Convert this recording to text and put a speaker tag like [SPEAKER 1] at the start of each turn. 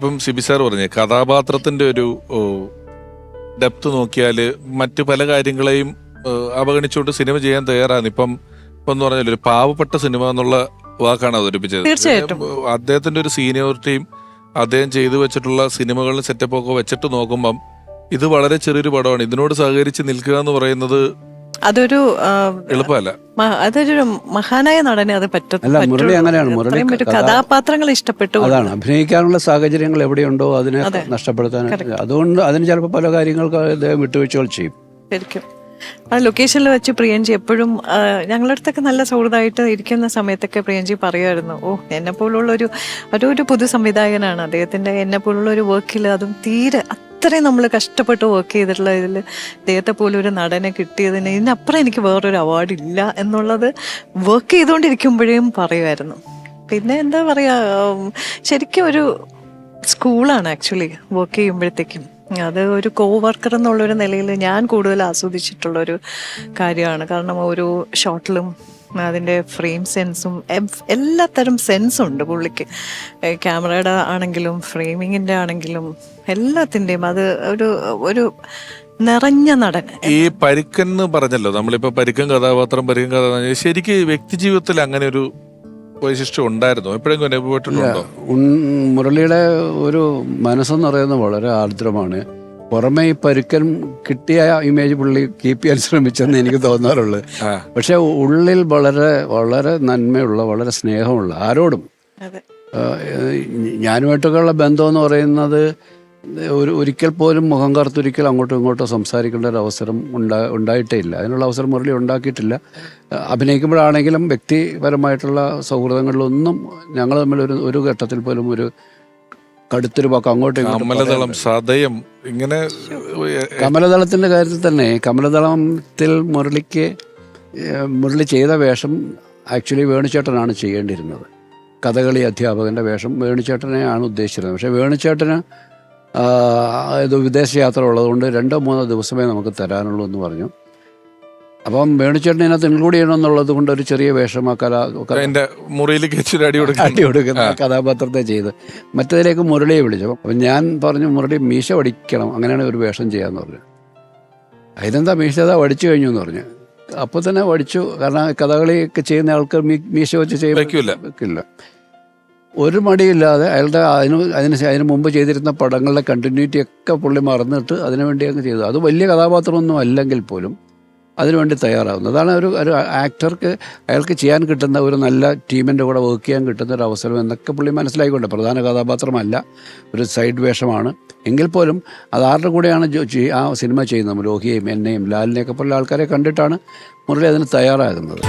[SPEAKER 1] ഇപ്പം സിബി സാർ പറഞ്ഞ കഥാപാത്രത്തിന്റെ ഒരു ഡെപ്ത് നോക്കിയാൽ മറ്റു പല കാര്യങ്ങളെയും അവഗണിച്ചുകൊണ്ട് സിനിമ ചെയ്യാൻ തയ്യാറാണ്. ഇപ്പം ഇപ്പം എന്ന് പറഞ്ഞാൽ ഒരു പാവപ്പെട്ട സിനിമ എന്നുള്ള വാക്കാണ് അവതരിപ്പിച്ചത്.
[SPEAKER 2] തീർച്ചയായിട്ടും.
[SPEAKER 1] അദ്ദേഹത്തിന്റെ ഒരു സീനിയോറിറ്റിയും അദ്ദേഹം ചെയ്തു വെച്ചിട്ടുള്ള സിനിമകളിൽ സെറ്റപ്പ് ഒക്കെ വെച്ചിട്ട് നോക്കുമ്പം ഇത് വളരെ ചെറിയൊരു പടമാണ്. ഇതിനോട് സഹകരിച്ച് നിൽക്കുക എന്ന് പറയുന്നത്
[SPEAKER 2] അതൊരു
[SPEAKER 1] എളുപ്പമല്ല.
[SPEAKER 2] അതൊരു മഹാനായ നടനെ അത് പറ്റും
[SPEAKER 3] അല്ല, മുരളി അങ്ങനെയാണ്. മുരളി
[SPEAKER 2] കഥാപാത്രങ്ങൾ ഇഷ്ടപ്പെട്ടു
[SPEAKER 3] അതാണ്. അഭിനയിക്കാനുള്ള സാഹചര്യങ്ങൾ എവിടെയുണ്ടോ അതിനെ
[SPEAKER 2] അതെ.
[SPEAKER 3] നഷ്ടപ്പെടുത്താൻ അതുകൊണ്ട് അതിന് ചിലപ്പോൾ പല കാര്യങ്ങൾക്ക് അദ്ദേഹം വിട്ടുവീഴ്ചകൾ ചെയ്യും.
[SPEAKER 2] ശരിക്കും. ആ ലൊക്കേഷനിൽ വെച്ച് പ്രിയഞ്ചി എപ്പോഴും ഞങ്ങളുടെ അടുത്തൊക്കെ നല്ല സൗഹൃദമായിട്ട് ഇരിക്കുന്ന സമയത്തൊക്കെ പ്രിയൻജി പറയുമായിരുന്നു ഓ എന്നെ പോലുള്ള ഒരു ഒരു ഒരു പുതു സംവിധായകനാണ്. അദ്ദേഹത്തിന്റെ എന്നെ പോലുള്ള ഒരു വർക്കിൽ അതും തീരെ അത്രയും നമ്മൾ കഷ്ടപ്പെട്ട് വർക്ക് ചെയ്തിട്ടുള്ള ഇതിൽ ഇദ്ദേഹത്തെ പോലെ ഒരു നടനെ കിട്ടിയതിന് ഇതിനപ്പുറം എനിക്ക് വേറൊരു അവാർഡ് ഇല്ല എന്നുള്ളത് വർക്ക് ചെയ്തുകൊണ്ടിരിക്കുമ്പോഴേയും പറയുമായിരുന്നു പിന്നെ എന്താ പറയുക ശരിക്കും ഒരു സ്കൂളാണ് ആക്ച്വലി വർക്ക് ചെയ്യുമ്പോഴത്തേക്കും. അത് ഒരു കോ വർക്കർ എന്നുള്ളൊരു നിലയിൽ ഞാൻ കൂടുതൽ ആസ്വദിച്ചിട്ടുള്ളൊരു കാര്യമാണ്. കാരണം ഓരോ ഷോട്ടിലും അതിന്റെ ഫ്രെയിം സെൻസും എല്ലാത്തരം സെൻസും ഉണ്ട് പുള്ളിക്ക് ക്യാമറയുടെ ആണെങ്കിലും ഫ്രെയിമിങ്ങിന്റെ ആണെങ്കിലും എല്ലാത്തിന്റെയും അത് ഒരു ഒരു നിറഞ്ഞ നടൻ.
[SPEAKER 1] ഈ പരിക്കൻ എന്ന് പറഞ്ഞല്ലോ നമ്മളിപ്പോ പരിക്കൻ കഥാപാത്രം പരിക്കൻ കഥാപാത്രം ശരിക്കും വ്യക്തി ജീവിതത്തിൽ അങ്ങനെ ഒരു വൈശിഷ്ട്യം ഉണ്ടായിരുന്നു? എപ്പോഴെങ്കിലും അനുഭവപ്പെട്ടിട്ടുണ്ടോ?
[SPEAKER 3] മുരളിയുടെ ഒരു മനസ്സെന്ന് പറയുന്നത് വളരെ ആർദ്രമാണ്. പുറമെ ഈ പരുക്കൻ കിട്ടിയ ഇമേജ് പുള്ളി കീപ്പ് ചെയ്യാൻ ശ്രമിച്ചെന്ന് എനിക്ക് തോന്നാറുള്ളത് പക്ഷെ ഉള്ളിൽ വളരെ വളരെ നന്മയുള്ള വളരെ സ്നേഹമുള്ള ആരോടും ഞാനുമായിട്ടൊക്കെയുള്ള ബന്ധം എന്ന് പറയുന്നത് ഒരു ഒരിക്കൽ പോലും മുഖം കറുത്തൊരിക്കൽ അങ്ങോട്ടും ഇങ്ങോട്ടും സംസാരിക്കേണ്ട ഒരു അവസരം ഉണ്ടാ ഉണ്ടായിട്ടേ ഇല്ല അതിനുള്ള അവസരം മുരളി ഉണ്ടാക്കിയിട്ടില്ല. അഭിനയിക്കുമ്പോഴാണെങ്കിലും വ്യക്തിപരമായിട്ടുള്ള സൗഹൃദങ്ങളിലൊന്നും ഞങ്ങൾ തമ്മിൽ ഒരു ഒരു ഘട്ടത്തിൽ പോലും ഒരു കടുത്തൊരു പോക്ക് അങ്ങോട്ട്
[SPEAKER 1] കമലദളം സദയം ഇങ്ങനെ
[SPEAKER 3] കമലദളത്തിന്റെ കാര്യത്തിൽ തന്നെ കമലദളത്തിൽ മുരളിക്ക് മുരളി ചെയ്ത വേഷം ആക്ച്വലി വേണുചേട്ടനാണ് ചെയ്യേണ്ടിയിരുന്നത്. കഥകളി അധ്യാപകന്റെ വേഷം വേണുചേട്ടനെയാണ് ഉദ്ദേശിച്ചിരുന്നത്. പക്ഷേ വേണുചേട്ടന് ഇത് വിദേശയാത്ര ഉള്ളതുകൊണ്ട് രണ്ടോ മൂന്നോ ദിവസമേ നമുക്ക് തരാനുള്ളൂ എന്ന് പറഞ്ഞു. അപ്പം വേണുചേട്ടൻ ഇതിനകത്ത് ഇൻക്ലൂഡ് ചെയ്യണമെന്നുള്ളത് കൊണ്ട് ഒരു ചെറിയ വേഷം ആ കല
[SPEAKER 1] എന്റെ മുറിയിലേക്ക് അടി
[SPEAKER 3] കൊടുക്കുന്ന കഥാപാത്രത്തെ ചെയ്ത്. മറ്റേതിലേക്ക് മുരളിയെ വിളിച്ചു അപ്പം ഞാൻ പറഞ്ഞു മുരളി മീശ വടിക്കണം അങ്ങനെയാണ് ഒരു വേഷം ചെയ്യാന്ന് പറഞ്ഞു. അതിനെന്താ മീശ അതാ വടിച്ചു കഴിഞ്ഞു എന്ന് പറഞ്ഞു. അപ്പോൾ തന്നെ വടിച്ചു കാരണം കഥകളിയൊക്കെ ചെയ്യുന്ന ആൾക്ക് മീശ വെച്ച്
[SPEAKER 1] ചെയ്യാൻ
[SPEAKER 3] വെക്കില്ല. ഒരു മടിയില്ലാതെ അയാളുടെ അതിന് അതിന് അതിന് മുമ്പ് ചെയ്തിരുന്ന പടങ്ങളുടെ കണ്ടിന്യൂറ്റി ഒക്കെ പുള്ളി മറന്നിട്ട് അതിനുവേണ്ടി അങ്ങ് ചെയ്തു. അത് വലിയ കഥാപാത്രമൊന്നും അല്ലെങ്കിൽ പോലും അതിനുവേണ്ടി തയ്യാറാവുന്നത് അതാണ് ഒരു ഒരു ആക്ടർക്ക് അയാൾക്ക് ചെയ്യാൻ കിട്ടുന്ന ഒരു നല്ല ടീമിന്റെ കൂടെ വർക്ക് ചെയ്യാൻ കിട്ടുന്ന ഒരു അവസരം എന്നൊക്കെ പുള്ളി മനസ്സിലായിക്കൊണ്ട്. പ്രധാന കഥാപാത്രമല്ല ഒരു സൈഡ് വേഷമാണ്. എങ്കിൽ പോലും അത് ആരുടെ കൂടെയാണ് ആ സിനിമ ചെയ്യുന്നത്? രോഹിയെയും എന്നെയും ലാലിനെയൊക്കെ പോലുള്ള ആൾക്കാരെ കണ്ടിട്ടാണ് മുരളി അതിന് തയ്യാറാകുന്നത്.